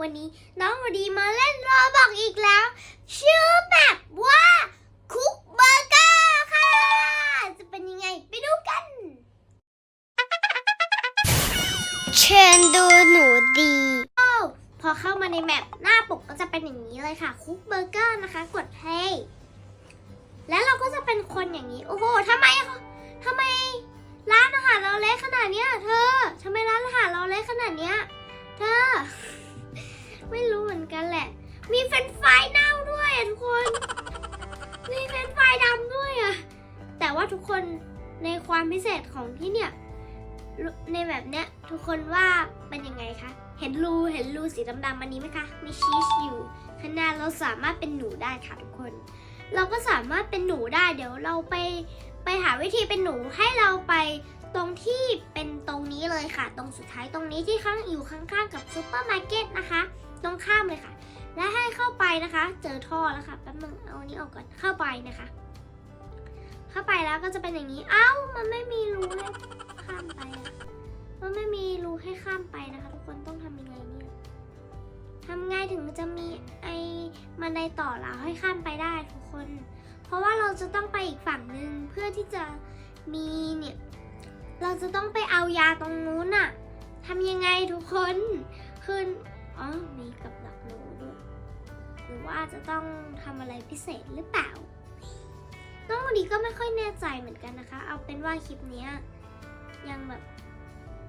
วันนี้น้องวดีมาเล่นรอบอกอีกแล้ว ชื่อแบบว่าคุกเบอร์เกอร์ค่ะ จะเป็นยังไงไปดูกัน เชิญดูหนูดีโอ้พอเข้ามาในแมปหน้าปกก็จะเป็นอย่างนี้เลยค่ะคุกเบอร์เกอร์นะคะ กด play แล้วเราก็จะเป็นคนอย่างนี้ โอ้โหทำไมทำไมร้านอาหารเราเล็กขนาดเนี้ยเธอทำไมร้านอาหารเราเล็กขนาดเนี้ยเธอ ไม่รู้เหมือนกันแหละ มีเฟนช์ฟเน่าด้วยทุกคน มีเฟนช์ฟราดำด้วยอะแต่ว่าทุกคนในความพิเศษของที่เนี่ยในแบบเนี้ยทุกคนว่าเป็นยังไงคะ เห็นรูเห็นรูสีดำๆอันนี้ไหมคะ มีชีสอยู่ข้างหน้าเราสามารถเป็นหนูได้ค่ะทุกคน เราก็สามารถเป็นหนูได้เดี๋ยวเราไปไปหาวิธีเป็นหนูให้เราไปตรงที่เป็นตรงนี้เลยค่ะ ตรงสุดท้ายตรงนี้ที่ข้างอยู่ข้างๆกับซูเปอร์มาร์เก็ตนะคะ ตรงข้ามเลยค่ะ และให้เข้าไปนะคะ เจอท่อแล้วค่ะแป๊บนึงเอาอันนี้ออกก่อนเข้าไปนะคะ เข้าไปแล้วก็จะเป็นอย่างนี้เอ้ามันไม่มีรูให้ข้ามไปอะมันไม่มีรูให้ข้ามไปนะคะ ทุกคนต้องทำยังไงเนี่ยทำไงถึงจะมีไอ้บันไดต่อราวให้ข้ามไปได้ทุกคน เพราะว่าเราจะต้องไปอีกฝั่งหนึ่งเพื่อที่จะมีเนี่ยเราจะต้องไปเอายาตรงนู้นอะทำยังไงทุกคน คือ อ๋อมีกับดักหนูด้วยหรือว่าจะต้องทำอะไรพิเศษหรือเปล่า น้องวันนี้ก็ไม่ค่อยแน่ใจเหมือนกันนะคะ เอาเป็นว่าคลิปนี้ยังแบบ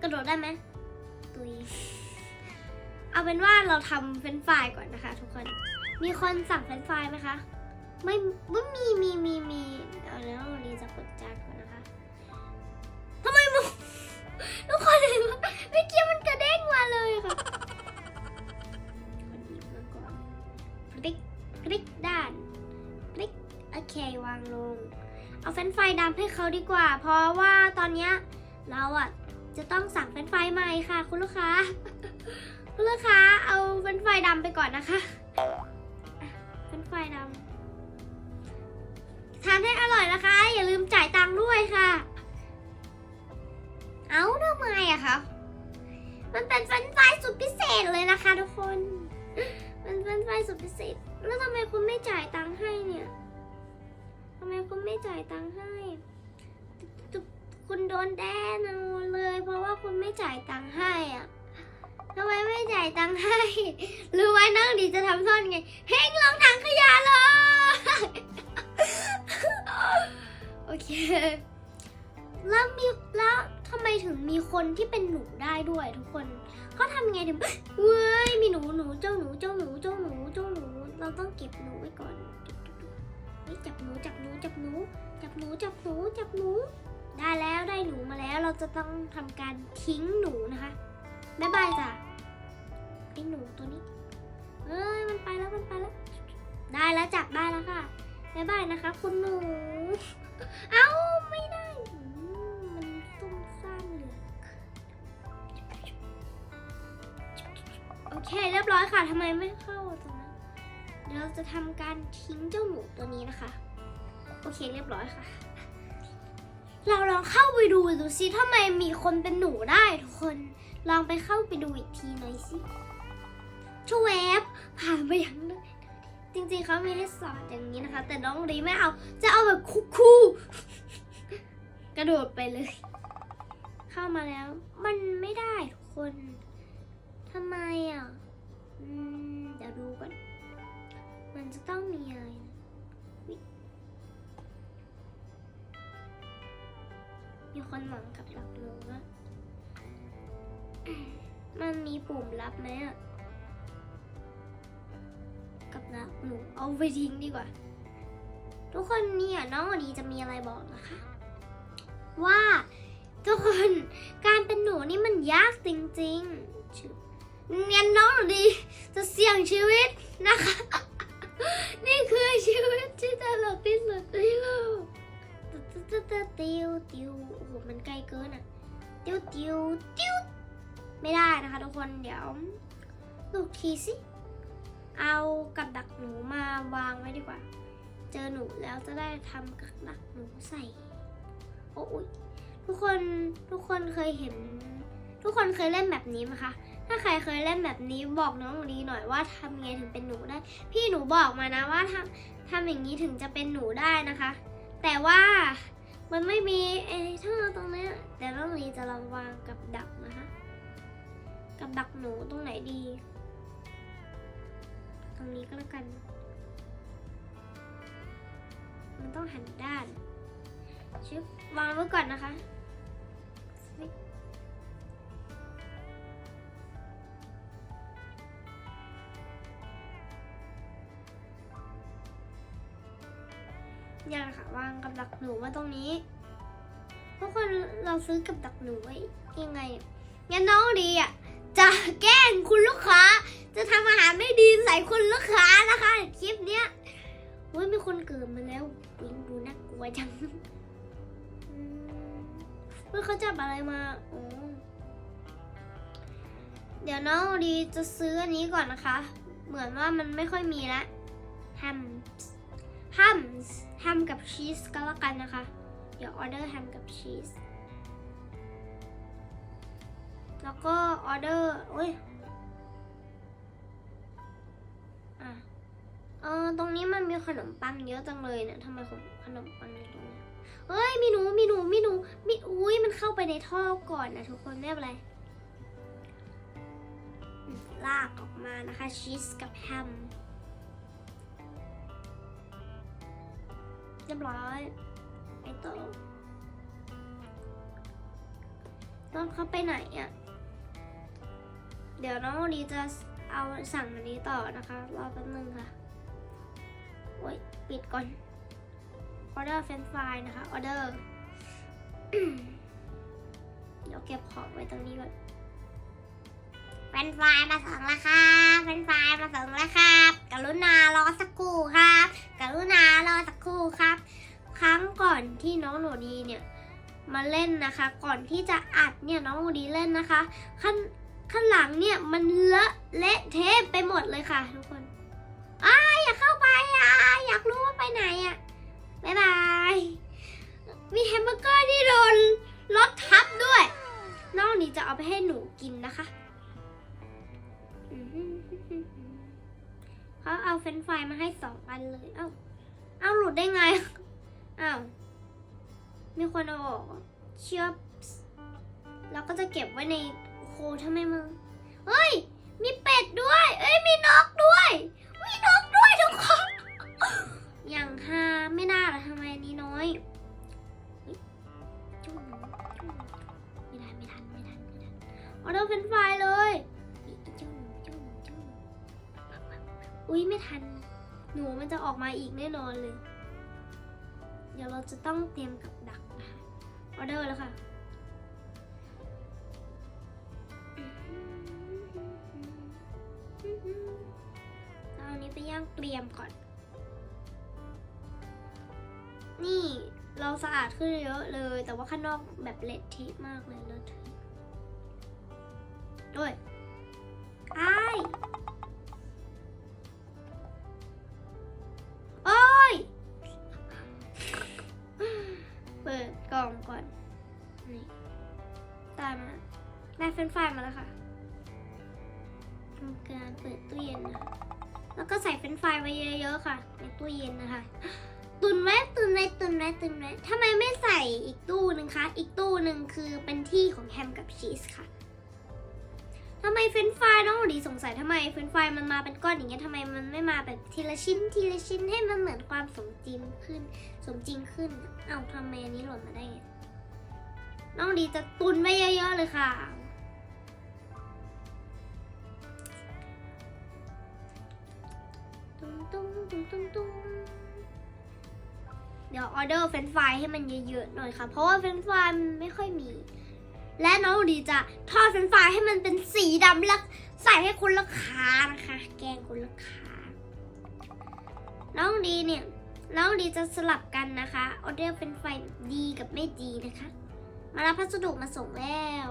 กระโดดได้ไหมตุยเอาเป็นว่าเราทำเฟรนฟรายก่อนนะคะ ทุกคน มีคนสั่งเฟรนฟรายไหมคะ ไม่ไม่มีมีมีมีเอาแล้ววันนี้จะกดจานก่อนนะคะทำไมมึงทุกคนเห็นไหมเมื่อกี้มันกระเด้งมาเลยค่ะ เอาเฟรนช์ฟดำให้เขาดีกว่า เพราะว่าตอนเนี้ยเราอะจะต้องสั่งเฟรนช์ฟใหม่ค่ะ คุณลูกค้า คุณลูกค้าเอาเฟรนช์ฟดำไปก่อนนะคะเฟรนช์ฟดำทานให้อร่อยนะคะ อย่าลืมจ่ายตังค์ด้วยค่ะ เอาทำไมอะคะมันเป็นเฟรนช์ฟสุดพิเศษเลยนะคะทุกคน มันเป็นเฟรนช์ฟสุดพิเศษ แล้วทำไมคุณไม่จ่ายตังค์ให้เนี่ย ทำไมคุณไม่จ่ายตังค์ให้ คุณโดนแดนเอาเลย เพราะว่าคุณไม่จ่ายตังค์ให้อะทำไมไม่จ่ายตังค์ให้หรือว่านั่งดีจะทำโทษไง เฮงลงถังขยะเลย โอเค แล้วมีแล้วทำไมถึงมีคนที่เป็นหนูได้ด้วยทุกคน เขาทำไงถึงเว้ยมีหนูหนูเจ้าหนูเจ้าหนูเจ้าหนูเจ้าหนู เราต้องเก็บหนู จับหนูจับหนูจับหนู จับหนูจับหนูจับหนู ได้แล้วได้หนูมาแล้วเราจะต้องทำการทิ้งหนูนะคะบ๊ายบายจ้ะไอหนูตัวนี้เอ้ยมันไปแล้วมันไปแล้ว ได้แล้วจับได้แล้วค่ะบ๊ายบายนะคะ คุณหนู เอ้าไม่ได้มันซุ่มซ่ามเหลือโอเคเรียบร้อยค่ะทำไมไม่เข้า เราจะทำการทิ้งเจ้าหมูตัวนี้นะคะ โอเคเรียบร้อยค่ะ เราลองเข้าไปดูดูซิทำไมมีคนเป็นหนูได้ทุกคน ลองไปเข้าไปดูอีกทีหน่อยสิชวบผ่านไปยังเลยจริงๆเขาไม่ให้สอนอย่างนี้นะคะ แต่น้องรีไม่เอา จะเอาแบบคูลๆกระโดดไปเลย เข้ามาแล้ว มันไม่ได้ทุกคนทำไมอะ อืม มันจะต้องมีอะไรมีคนหวังกับหลักหนูว่ามันมีปุ่มลับไหมอะกับนะหนูเอาไปทิ้งดีกว่า ทุกคนเนี่ยน้องวันนี้จะมีอะไรบอกนะคะ ว่า ทุกคนการเป็นหนูนี่มันยากจริงๆเนียนน้องดีจะเสี่ยงชีวิตนะคะ นี่คือชีวิตที่ตลกที่สุดในโลกติวติวติวโอ้โหมันไกลเกินอะติวติวติวไม่ได้นะคะทุกคนเดี๋ยวลูกทีสิ เอากับดักหนูมาวางไว้ดีกว่า เจอหนูแล้วจะได้ทำกับดักหนูใส่โอ้ยทุกคนทุกคนเคยเห็น ทุกคนเคยเล่นแบบนี้ไหมคะ ถ้าใครเคยเล่นแบบนี้บอกน้องหนูดีหน่อยว่าทำยังไงถึงเป็นหนูได้ พี่หนูบอกมานะว่าทำทำอย่างนี้ถึงจะเป็นหนูได้นะคะ แต่ว่ามันไม่มีเอ้ท่อตรงนี้แต่น้องหนูดีจะลองวางกับดักนะคะ กับดักหนูตรงไหนดี ตรงนี้ก็แล้วกัน มันต้องหันด้านชึบวางไว้ก่อนนะคะ ยแหละค่ะวางกับดักหนูไว้ตรงนี้ทุกคนเราซื้อกับดักหนูไว้ยังไงงั้นน้องดีอะจะแกล้งคุณลูกค้า จะทำอาหารไม่ดีใส่คุณลูกค้านะคะคลิปเนี้ยเฮ้ยมีคนเกิดมาแล้ววิ่งดูน่ากลัวจังอืมเฮ้ยเขาจับอะไรมาอ๋อเดี๋ยวน้องดีจะซื้ออันนี้ก่อนนะคะ เหมือนว่ามันไม่ค่อยมีละแฮมแฮม แฮมกับชีสก็แล้วกันนะคะ เดี๋ยวออเดอร์แฮมกับชีส แล้วก็ออเดอร์โอ้ยอะเออตรงนี้มันมีขนมปังเยอะจังเลยเนี่ยทำไมขนขนมปังอยู่ตรงนี้เฮ้ยมีหนูมีหนูมีหนูมีอุ้ยมันเข้าไปในท่อก่อนนะทุกคนไม่เป็นไรอืมลากออกมานะคะชีสกับแฮม รียบร้อยไปต่อต้องเข้าไปไหนอะ เดี๋ยวน้องโอดีจะเอาสั่งอันนี้ต่อนะคะ รอแป๊บนึงค่ะ โอ้ย ปิดก่อน ออเดอร์เฟรนฟรายนะคะ ออเดอร์ เดี๋ยวเก็บของไว้ตรงนี้ก่อน เฟรนฟรายมาส่งแล้วครับเฟรนฟรายมาส่งแล้วครับ กรุณารอสักครู่ครับ กรุณารอสักครู่ครับ ครั้งก่อนที่น้องหนูดีเนี่ยมาเล่นนะคะ ก่อนที่จะอัดเนี่ยน้องหนูดีเล่นนะคะ ขั้นข้างหลังเนี่ยมันเลอะเละเทะไปหมดเลยค่ะ ทุกคนอ้าอยากเข้าไปอะอยากรู้ว่าไปไหนอะบ๊ายบาย มีแฮมเบอร์เกอร์ที่โดนรถทับด้วย น้องนี้จะเอาไปให้หนูกินนะคะ เขาเอาเฟ้นไฟมาให้สองอันเลย เอ้า เอ้าหลุดได้ไง อ้าว มีคนเอาออกเชื่อแล้วก็จะเก็บไว้ในโคทำไมมึง เฮ้ย มีเป็ดด้วย เอ้ย มีนกด้วยมีนก ทัน หนูมันจะออกมาอีกแน่นอนเลย เดี๋ยวเราจะต้องเตรียมกับดักนะคะออเดอร์แล้วค่ะเอาอันนี้ไปย่างเกรียมก่อน นี่เราสะอาดขึ้นเยอะเลย แต่ว่าข้างนอกแบบเละเทะมากเลยเลอะเทอะด้วย ฟรนช์ฟรายมาแล้วค่ะทำการเปิดตู้เย็นนะคะแล้วก็ใส่เฟรนช์ฟรายไว้เยอะๆค่ะ ในตู้เย็นนะคะ ตุนไว้ตุนไว้ตุนไว้ตุนไว้ทำไมไม่ใส่อีกตู้หนึ่งคะ อีกตู้หนึ่งคือเป็นที่ของแฮมกับชีสค่ะทำไมเฟรนช์ฟรายน้องหนูดีสงสัยทำไมเฟรนช์ฟรายมันมาเป็นก้อนอย่างเงี้ยทำไมมันไม่มาแบบทีละชิ้นทีละชิ้นให้มันเหมือนความสมจริงขึ้น สมจริงขึ้น เอ้าทำไมอันนี้หล่นมาได้ไงน้องดีจะตุนไว้เยอะๆเลยค่ะ ตุ้มตุ้มตุ้มตุ้มเดี๋ยวออเดอร์เฟรนฟรายให้มันเยอะๆหน่อยค่ะ เพราะว่าเฟรนฟรายมันไม่ค่อยมี และน้องดีจะทอดเฟรนฟรายให้มันเป็นสีดำแล้วใส่ให้คุณลูกค้านะคะ แกงคุณลูกค้า น้องดีเนี่ย น้องดีจะสลับกันนะคะ ออเดอร์เฟรนฟรายดีกับไม่ดีนะคะ มารับพัสดุมาส่งแล้ว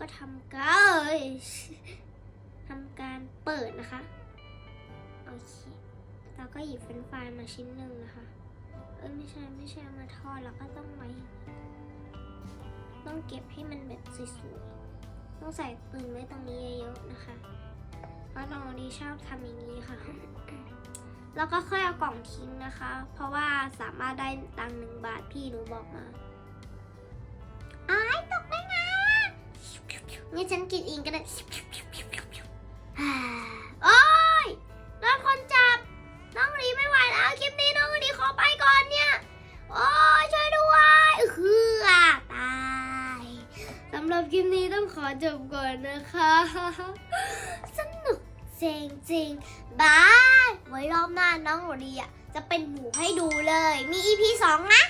ก็ทำกันำการเปิดนะคะโอเคเราก็หยิบเฟรนฟรายมาชิ้นหนึ่งนะคะ เอ้ยไม่ใช่ไม่ใช่มาทอดแล้วก็ต้องไว้ต้องเก็บให้มันแบบสวยๆต้องใส่ปืนไว้ตรงนี้เยอะๆนะคะเพราะน้องดีชอบทำอย่างนี้ค่ะ แล้วก็ค่อยเอากล่องทิ้งนะคะ เพราะว่าสามารถได้ตังค์หนึ่งบาทพี่หนูบอกมา งั้นฉันกินเองก็ได้โอ้ยโดนคนจับ น้องรีไม่ไหวแล้วคลิปนี้น้องรีขอไปก่อนเนี่ย โอ้ยช่วยด้วยคืออะตายสำหรับคลิปนี้ต้องขอจบก่อนนะคะ สนุกจริงจริงบาย ไว้รอบหน้าน้องรีอะจะเป็นหมูให้ดูเลย มี EP 2นะ